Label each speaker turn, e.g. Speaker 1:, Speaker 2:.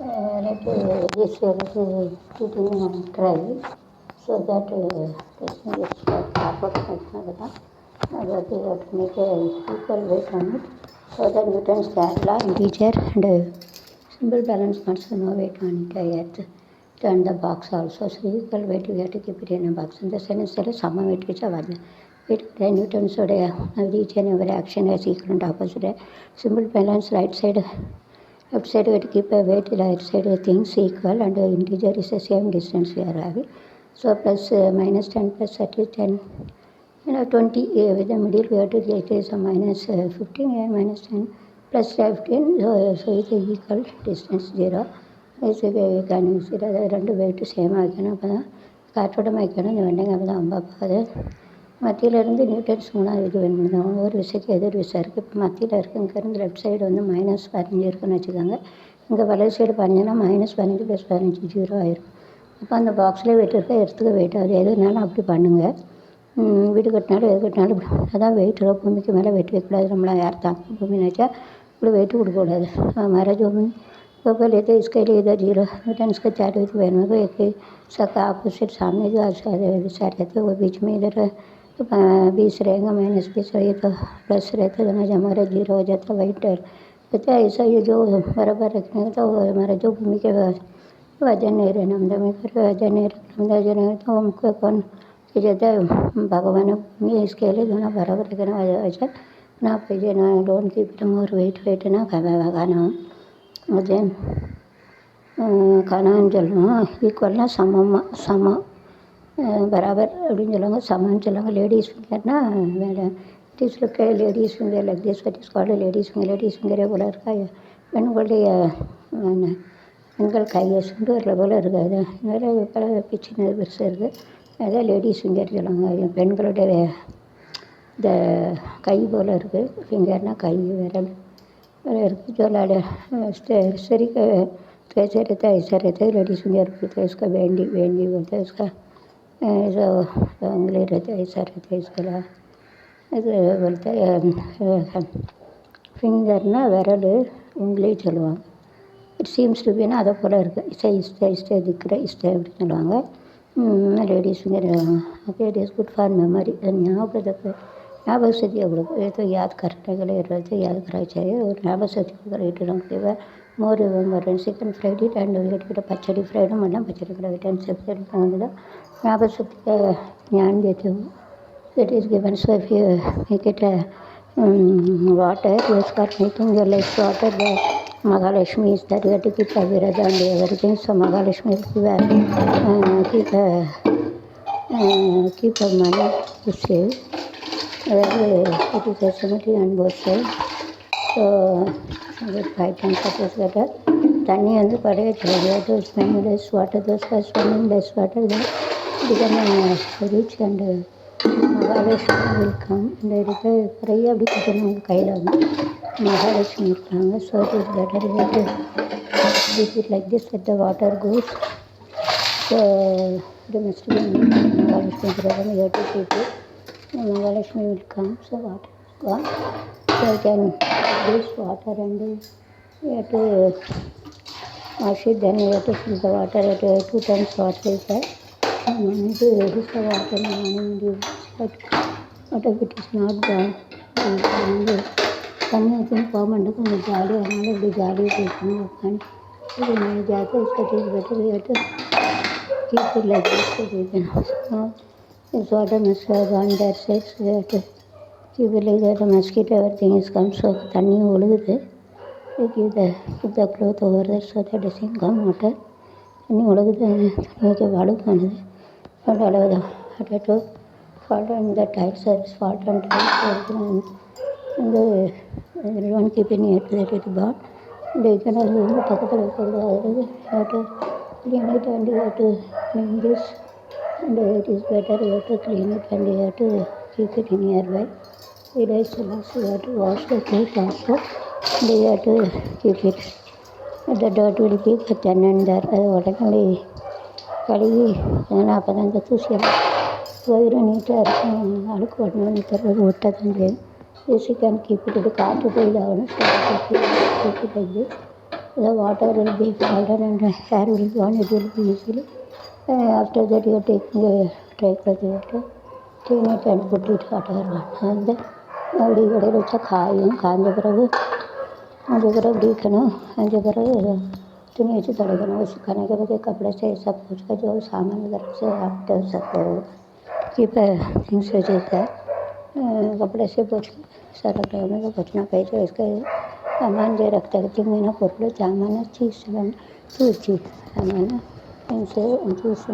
Speaker 1: Uh, like uh, this year is uh, shooting on trial so that uh, testing is proper தான் அதாவது to make a equal weight on it so that Newton's Kerala integer and uh, simple balance also no weight on it I had to turn the box also so equal weight we have to keep it in a box in the sense that சம weight வச்சா வரல weight Newton's உடைய each and every action has equal and opposite simple balance right side left side we have to keep a weight right side things equal and the integer is the same distance we are having so plus uh, minus 10 plus 30 10 you know 20 uh, with the middle we have to get is a minus uh, 15 and minus 10 plus 15 so, so it's a equal distance 0 is can use it அது ரெண்டு weight same ஆக்கணும் அப்போ தான் காற்றோட்டம் ஆக்கணும் இந்த வெண்டைங்க அப்போ தான் அம்பா போகாது மத்தியிலேருந்து நியூட்டன்ஸ் மூணாவது இது வேணும் ஒவ்வொரு விசைக்கு எதிர் விசை இருக்குது இப்போ மத்தியில் இருக்குது இங்கேருந்து லெஃப்ட் சைடு வந்து மைனஸ் பதினஞ்சு இருக்குன்னு வச்சுக்கோங்க இங்கே வலது சைடு பதினஞ்சுனா மைனஸ் பதினஞ்சு ப்ளஸ் பதினஞ்சு ஜீரோ ஆயிரும் அப்போ அந்த பாக்ஸில் வெயிட் இருக்கா எடுத்துக்க வெயிட் அது எதுனாலும் அப்படி பண்ணுங்கள் வீடு கட்டினாலும் எது கட்டினாலும் இப்படி அதான் வெயிட் பூமிக்கு மேலே வெயிட் வைக்கக்கூடாது நம்மளாம் யார் தாங்க பூமி நினச்சா இப்படி வெயிட்டு கொடுக்கக்கூடாது हमारा जो भी तो पहले तो इसके लिए इधर जीरो न्यूटन इसके चार विध बहनों को एक ही सबका ऑपोजिट सामने जो विचार रहते वो बीच में इधर बीस रहेगा माइनस बीस और ये तो प्लस रहता है जो हमारा ज़ीरो हो जाता वही टर तो क्या ऐसा ये जो बराबर रखना था तो हमारा जो भूमि के वज़न नहीं रहना हम मैं फिर वज़न नहीं रखना वज़न नहीं तो हमको कौन जाता है भगवान भूमि इसके लिए जो ना बराबर रखना वजह ना पैसे ना लोन की तो मोर वेट वेट ना खाना भगाना मुझे खाना जल ಈಕ್ವಲ್ನ ಸಮ ಸಮ பராபர் அப்படின்னு சொல்லுவாங்க சமம்னு சொல்லுவாங்க லேடிஸ் ஃபிங்கர்னா வேறு இட் இருக்க ladies finger like this what is called ladies finger ladies ஃபிங்கரே போல் இருக்கா பெண்களுடைய பெண்கள் கையை சுண்டு வரல போல் இருக்காது வேறு பல சின்ன பெருசாக இருக்குது அதான் லேடிஸ் ஃபிங்கர் சொல்லுவாங்க பெண்களுடைய இந்த கை போல் இருக்குது ஃபிங்கர்னால் கை விரல் जो लाडा सरी का कैसे रहता है ऐसा रहता है लेडीज फिंगर बोलते हैं इसका बैंडी बैंडी बोलते हैं इसका ರಂಗೋಲಿ ಸರತಿ இது ಮತ್ತು ஃபிங்கர்னால் விரலு உங்களையும் சொல்லுவாங்க. இட் சீம்ஸ் டு பின்னா அதை போல் இருக்குது இஸ்ஸே இஸ்தே இஸ்தே திக்கிற இஸ்தே அப்படின்னு சொல்லுவாங்க. லேடிஸுங்க லேடிஸ் குட் ஃபார் மெமரி ஞாபகத்தை ஞாபக சக்தி அவங்களுக்கு. ஏதோ யாத் கரெக்டாக ಇರುತ್ತೆ ஒரு ஞாபக ಜ್ಞಾಪಕ ಶಕ್ತಿ ಇಟ್ಟು ನಮ್ಗೆ மோர் மட்டன் சிக்கன் ஃப்ரைட் అండ్ వీటికి పచ్చడి ఫ్రైడ్ మటన్ పచ్చడి కూడా పెట్టాను చెప్పి జరుగుతుంది కదా జ్ఞాపశక్తిగా జ్ఞానం చేసాము it is given so if you make it water use for making your life water the Mahalakshmi is that you ticket అవిరద and everything so Mahalakshmi keep keep money to save it is and both side so uh, five ten suppose தண்ணி வந்து பழைய சொல்லுது spend less water those swimming spending less water தான் become reach and Mahalakshmi welcome இந்த இடத்துல நிறைய அப்படி கட்டணும் உங்கள் கையில் வந்து மகாலட்சுமி இருக்காங்க. So it is better this it like this with the water goes so domestic Mahalakshmi கிரகம் ஏட்டு Mahalakshmi Mahalakshmi so water so water gone. So I can this water and we have to wash it, then we have to fill the water at uh, two times water is there. And then to use the water in the morning and use but what if it is not gone? வந்து தண்ணி வச்சு போக tubewell இருக்கிற mosquito everything is come so தண்ணி ஒழுகுது give cloth over that so that come water தண்ணி ஒழுகுது okay வழுக்கானது but அளவு at to fault and the tight service fault and tight வந்து ஒன் கீப்பிங் எட்டு எட்டு பாட் அண்ட் இக்கனால் ரொம்ப பக்கத்தில் இருக்கிறது அதாவது ஹேட்டு clean it and you have to clean this and it is better you have to It is also you have to wash the plate also and you have to keep it. The dirt will be then and there. அது உடனே கழுவி ஏன்னா அப்போ தான் இந்த தூசியெல்லாம் வயிறு நீட்டாக இருக்கும் அழுக்கு உடனே தர்றது ஒட்ட தான் செய்யும் Yes, you can keep it. இது காற்று போய் ஆகணும் keep it like this the water will be filtered and the hair will be on, it will be easily. Uh, after that, you are taking a take the water, clean it and put it hot air on. And then, ಗೌಡಿಗಳು ರುಚ ಕಾಯಿ ಕಾಂಜಗರವು जगह देखना जगह चुनिए से सड़गना और सुखाने के बजे कपड़े से सब कुछ का जो सामान वगैरह से आप कर सकते हो कि से जैसे कपड़े से पोछ सड़क में तो बचना पैसे तो इसके सामान जो रखते रहते तीन महीना सामान चीज़ सामान इनसे चीज़